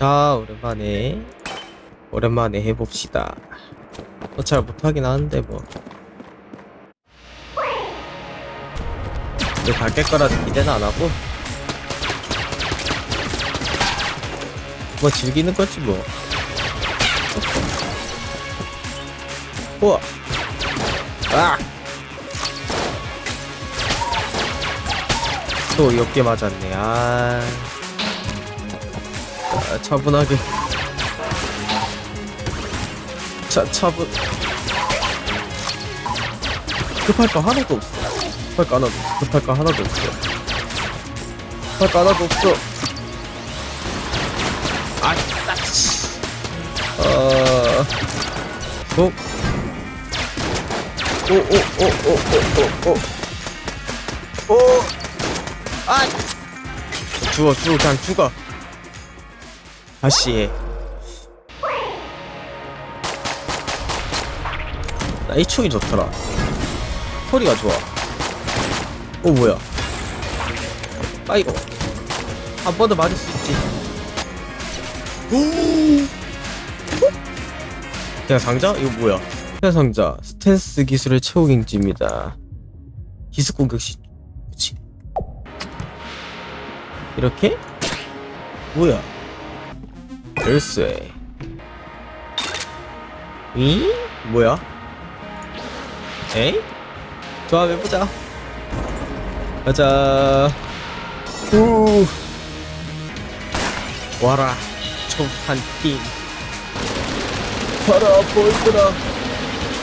자, 오랜만에 오랜만에 해봅시다. 어, 잘 못하긴 하는데 뭐. 이제 다깰 거라도 기대는 안 하고. 뭐 즐기는 거지 뭐. 우와. 아. 또 옆게 맞았네. 아. 아, 차분하게. 차, 차분. 급할 거 하나도 없어. 급할 거 하나도, 급할 거 하나도 없어. 급할 거 하나도 없어. 아, 따치. 어, 어, 오, 오, 오, 오, 오, 오, 오. 오, 아! 죽어, 죽어, 그냥 죽어. 해. 나이 총이 좋더라. 소리가 좋아. 오, 뭐야. 아, 이거. 한번 더 맞을 수 있지. 오! 그냥 상자? 이거 뭐야? 그냥 상자. 스탠스 기술의 최고 경지입니다. 기습 공격 시, 그치. 이렇게? 뭐야? 열쇠. 이? 뭐야? 에이? 조합해보자. 가자. 우. 와라. 총한 팀. 가라, 볼들아.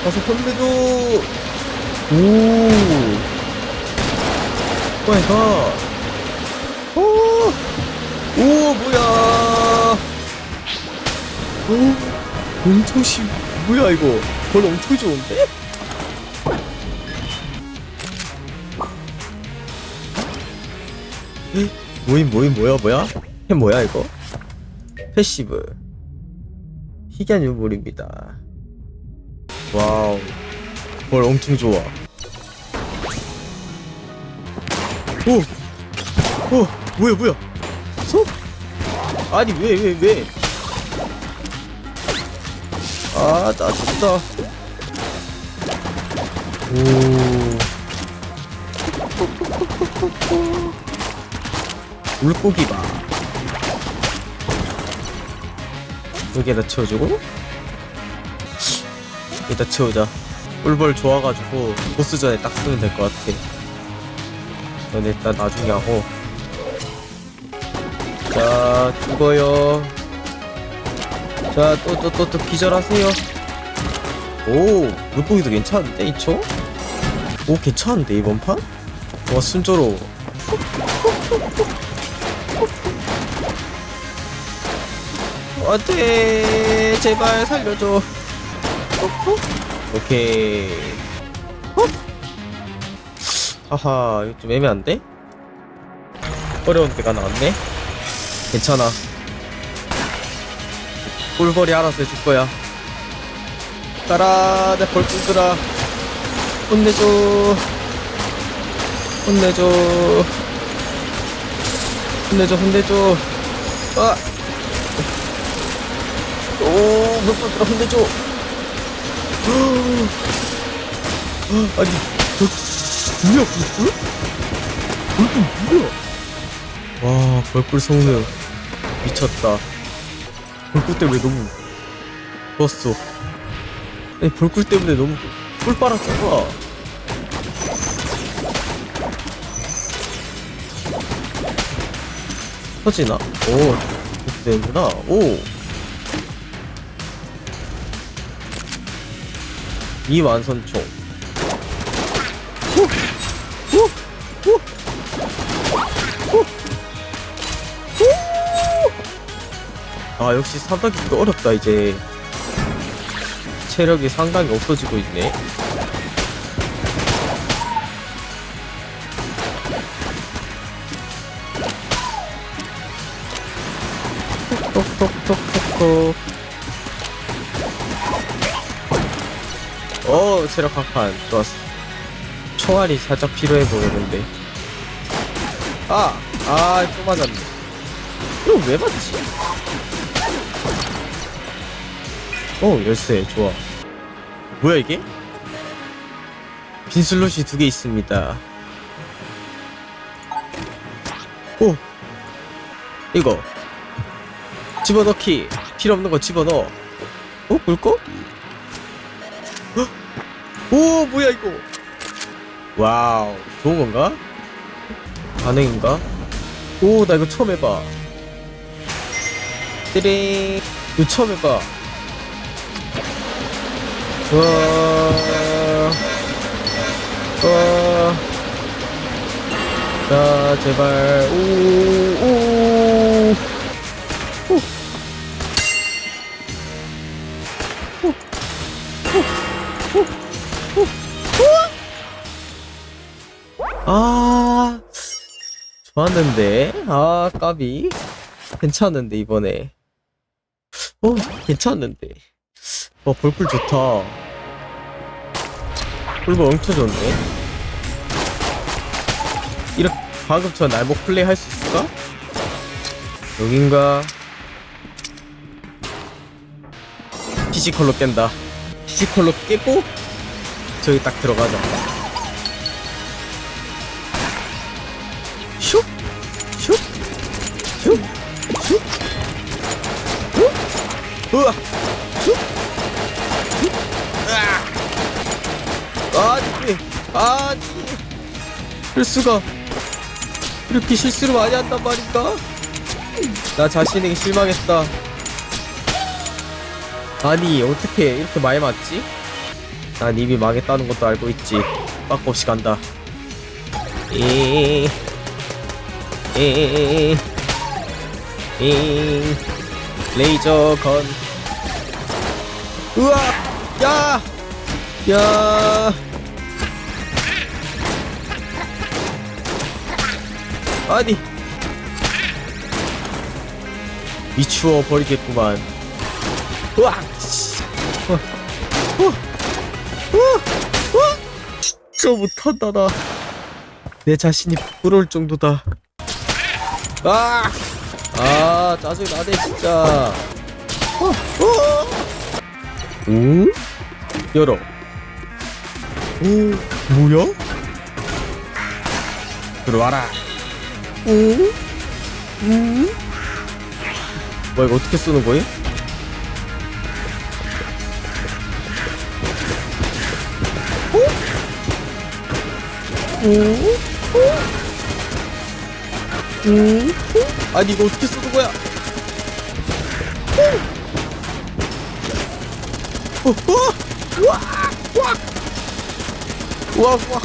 가서 혼내줘. 오. 오마이갓. 오, 엄청 심, 뭐야, 이거. 벌 엄청 좋은데? 에? 뭐임, 뭐임, 뭐야, 뭐야? 해 뭐야, 이거? 패시브. 희귀한 유물입니다. 와우. 벌 엄청 좋아. 오! 오! 뭐야, 뭐야? 소? 아니, 왜, 왜, 왜? 아, 짜증나. 오. 물고기 봐. 여기에다 채워주고. 여기다 채우자. 꿀벌 좋아가지고 보스전에 딱 쓰면 될 것 같아. 넌 일단 나중에 하고. 자, 죽어요. 자, 또, 또, 또, 또 기절하세요. 오, 물고기도 괜찮은데, 이 총? 오, 괜찮은데, 이번 판? 와, 순조로워. 안 돼 제발 살려줘 오케이 어? 하하 이거 좀 애매한데? 어려운 데가 나왔네 괜찮아 꿀벌이 알아서 해줄 거야 가라 내 벌꿀들아 혼내줘 혼내줘 혼내줘 혼내줘 아 오, 물고기가 혼내줘. 아니, 저, 뭐야, 벌꿀? 벌꿀 뭐야? 와, 벌꿀 성능. 미쳤다. 벌꿀 때문에 너무 좋았어. 아니, 벌꿀 때문에 너무 꿀 빨았잖아. 터지나? 오, 이렇게 되는구나. 오. 이완선총 아 역시 사다기가 어렵다 이제. 체력이 상당히 없어지고 있네. 톡톡톡톡톡톡. 어 체력 한판. 좋았어. 총알이 살짝 필요해 보이는데. 아아또 맞았네. 이거 왜 맞지 어 열쇠 좋아 뭐야 이게? 빈 슬롯이 두 개 있습니다 오 이거 집어넣기 필요 없는 거 집어넣어 어? 물고? 헉! 오 뭐야 이거 와우 좋은 건가? 가능인가? 오 나 이거 처음 해봐 띠링 이거 처음 해봐 와, 와, 자, 제발, 오, 오, 오. 아, 좋았는데, 아, 까비, 괜찮은데 이번에, 어, 괜찮은데. 와 볼풀 좋다. 볼풀 엄청 좋네 이렇게 방금처럼 날목 플레이 할 수 있을까? 여긴가? 피지컬로 깬다. 피지컬로 깨고 저기 딱 들어가자 수가 이렇게 실수를 많이 한단 말인가? 나 자신에게 실망했다. 아니, 어떻게 이렇게 많이 맞지? 난 이미 망했다는 것도 알고 있지. 빠꾸 없이 간다. 에, 에, 에, 레이저 건. 우와! 야! 야! 아니! 미추어 버리겠구만. 어. 진짜 못한다, 나. 내 자신이 부러울 정도다. 아! 아, 짜증나네, 진짜. 어, 어. 오? 열어. 오, 뭐야? 들어와라. 오? 음? 뭐야, 이거 어떻게 쓰는 거임? 아니, 이거 어떻게 쓰는 거야? 와! 와! 와! 와!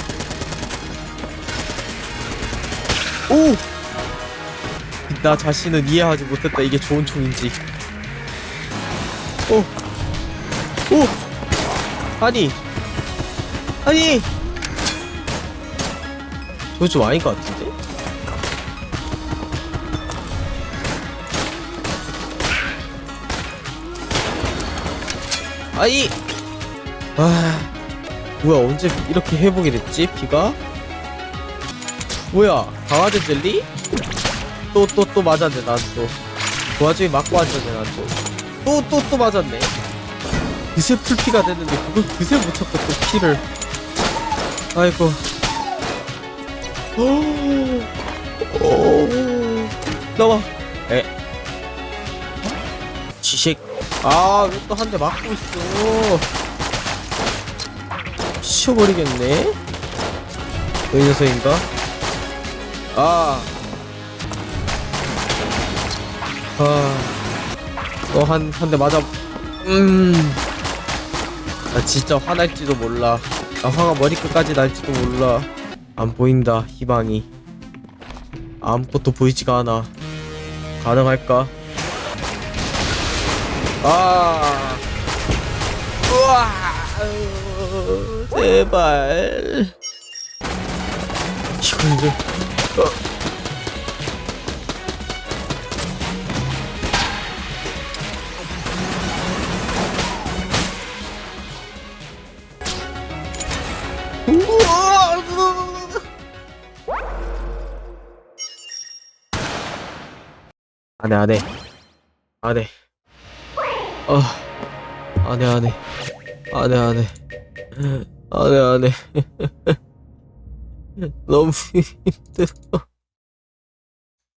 오! 나 자신은 이해하지 못했다. 이게 좋은 총인지. 오! 오! 아니! 아니! 저거 좀 아닌 것 같은데? 아이! 아, 뭐야, 언제 이렇게 회복이 됐지, 피가? 뭐야, 강화제 젤리? 또, 또, 또 맞았네, 난 또. 그 와중에 맞고 앉았네, 난 또. 또, 또, 또 맞았네. 그새 풀피가 됐는데, 그걸 그새 못 찾고 또 피를. 아이고. 오, 오, 나와. 에. 지식. 아, 왜 또 한 대 맞고 있어. 치워버리겠네? 이 녀석인가? 아. 아. 또 한, 한 대 맞아. 음. 나 진짜 화날지도 몰라. 나 화가 머리끝까지 날지도 몰라. 안 보인다, 희망이. 아무것도 보이지가 않아. 가능할까? 아. 우와. 제발. 이거 이제. 어. 안해 안해. 안해. 어 안해 안해. 안해 안해. 안해 안해. 너무 힘들어